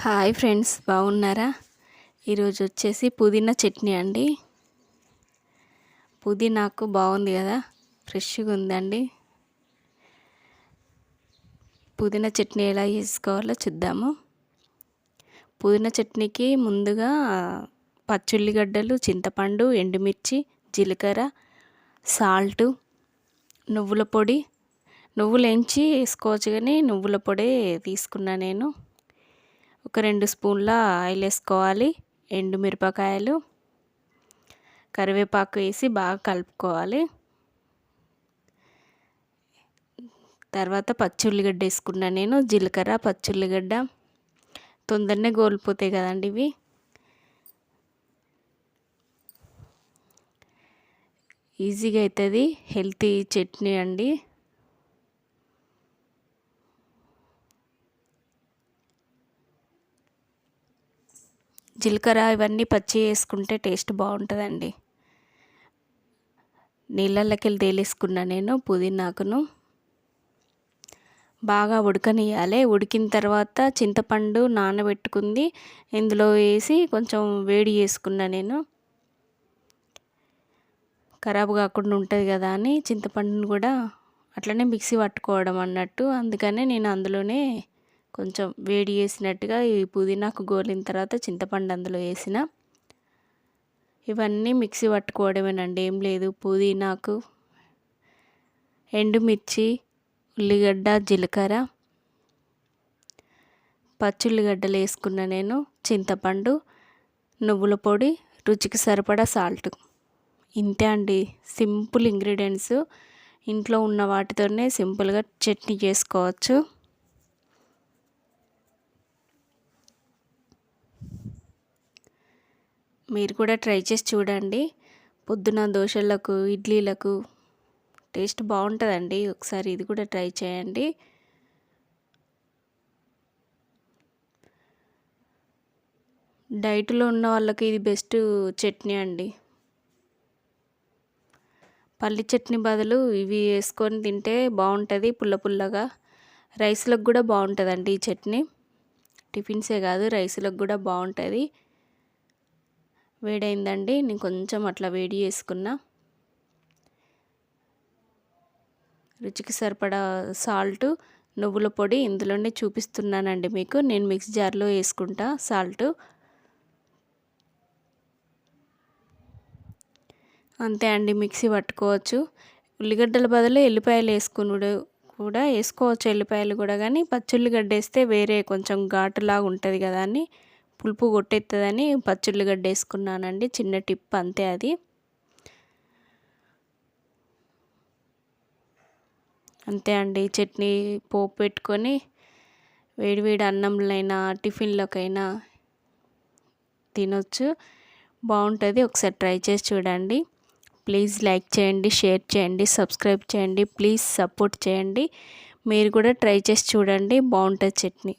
Hi friends బాగున్నారా? ఈరోజు వచ్చేసి పుదీనా చట్నీ అండి. పుదీనాకు బాగుంది కదా ఫ్రెష్గా ఉందండి. పుదీనా చట్నీ ఎలా చేసుకోవాలో చూద్దాము. పుదీనా చట్నీకి ముందుగా పచ్చుల్లిగడ్డలు చింతపండు ఎండుమిర్చి జీలకర్ర సాల్టు నువ్వుల పొడి. నువ్వులు ఎంచి వేసుకోవచ్చు కానీ నువ్వుల పొడి తీసుకున్నా నేను. ఒక రెండు స్పూన్ల ఆయిల్ వేసుకోవాలి. ఎండుమిరపకాయలు కరివేపాకు వేసి బాగా కలుపుకోవాలి. తర్వాత పచ్చి ఉల్లిగడ్డ వేసుకున్నా నేను జీలకర్ర పచ్చి ఉల్లిగడ్డ తొందరనే కోల్పోతాయి కదండి ఇవి. ఈజీగా అవుతుంది హెల్తీ చట్నీ అండి. జీలకర్ర ఇవన్నీ పచ్చి వేసుకుంటే టేస్ట్ బాగుంటుందండి. నీళ్ళల్లోకి వెళ్ళి తేలేసుకున్నా నేను పుదీనాకును. బాగా ఉడకనియాలి ఉడికిన తర్వాత చింతపండు నానబెట్టుకుంది. ఇందులో వేసి కొంచెం వేడి చేసుకున్నా నేను. ఖరాబ్ కాకుండా ఉంటుంది కదా అని చింతపండును కూడా అట్లనే మిక్సీ పట్టుకోవడం అన్నట్టు. అందుకనే నేను అందులోనే కొంచెం వేడి చేసినట్టుగా ఈ పుదీనాకు గోలిన తర్వాత చింతపండు అందులో వేసిన. ఇవన్నీ మిక్సీ పట్టుకోవడమేనండి ఏం లేదు. పుదీనాకు ఎండుమిర్చి ఉల్లిగడ్డ జీలకర్ర పచ్చుల్లిగడ్డలు వేసుకున్న నేను చింతపండు నువ్వుల పొడి రుచికి సరిపడా సాల్ట్. ఇంతే అండి. Simple ingredients. ఇంట్లో ఉన్న వాటితోనే సింపుల్గా చట్నీ చేసుకోవచ్చు. మీరు కూడా ట్రై చేసి చూడండి. పొద్దున దోశలకు ఇడ్లీలకు టేస్ట్ బాగుంటుందండి. ఒకసారి ఇది కూడా ట్రై చేయండి. డైట్లో ఉన్న వాళ్ళకి ఇది బెస్ట్ చట్నీ అండి. పల్లి చట్నీ బదులు ఇవి వేసుకొని తింటే బాగుంటుంది పుల్ల పుల్లగా. రైస్లకు కూడా బాగుంటుందండి ఈ చట్నీ. టిఫిన్సే కాదు రైస్లకు కూడా బాగుంటుంది. వేడైందండి. నేను కొంచెం అట్లా వేడి చేసుకున్నా. రుచికి సరిపడా సాల్ట్ నువ్వుల పొడి ఇందులోనే చూపిస్తున్నానండి మీకు. నేను మిక్స్ జార్లో వేసుకుంటా సాల్ట్. అంతే అండి మిక్సీ పట్టుకోవచ్చు. ఉల్లిగడ్డల బదులు ఎల్లిపాయలు వేసుకున్నాడు కూడా వేసుకోవచ్చు. ఎల్లిపాయలు కూడా కానీ పచ్చుల్లిగడ్డ వేస్తే వేరే కొంచెం ఘాటులాగా ఉంటుంది కదా అని. పులుపు కొట్టేస్తుందని పచ్చుల్లిగడ్డ వేసుకున్నానండి చిన్న టిప్ అంతే అది. అంతే అండి. చట్నీ పోపు పెట్టుకొని వేడివేడి అన్నంలైనా టిఫిన్లకైనా తినొచ్చు. బాగుంటుంది. ఒకసారి ట్రై చేసి చూడండి. ప్లీజ్ లైక్ చేయండి షేర్ చేయండి సబ్స్క్రైబ్ చేయండి ప్లీజ్ సపోర్ట్ చేయండి. మీరు కూడా ట్రై చేసి చూడండి. బాగుంటుంది చట్నీ.